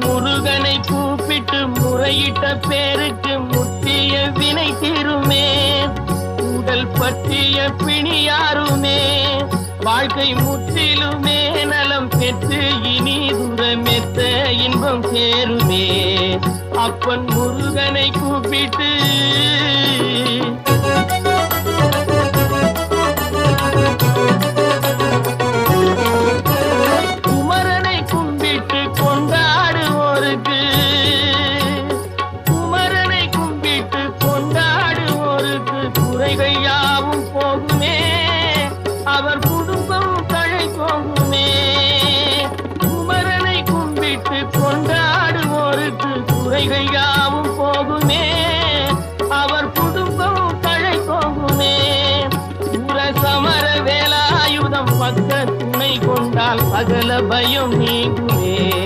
முருகனை கூப்பிட்டு முறையிட்ட பேருக்கு முத்திய வினை தீருமே. உடல் பற்றிய பிணியாருமே வாழ்க்கை முற்றிலுமே நலம் பெற்று இனி துரமெத்த இன்பம் சேருமே. அப்பன் முருகனை கூப்பிட்டு அவர் குடும்பம் தழை போகுமே. குமரனை கும்பிட்டு கொண்டாடுவோருக்கு குறைகள் யாவும் போகுமே. அவர் குடும்பம் தழை போகுமே. சூர சமர வேலாயுதம் பக்க துணை கொண்டால் சகல பயம் நீங்குமே.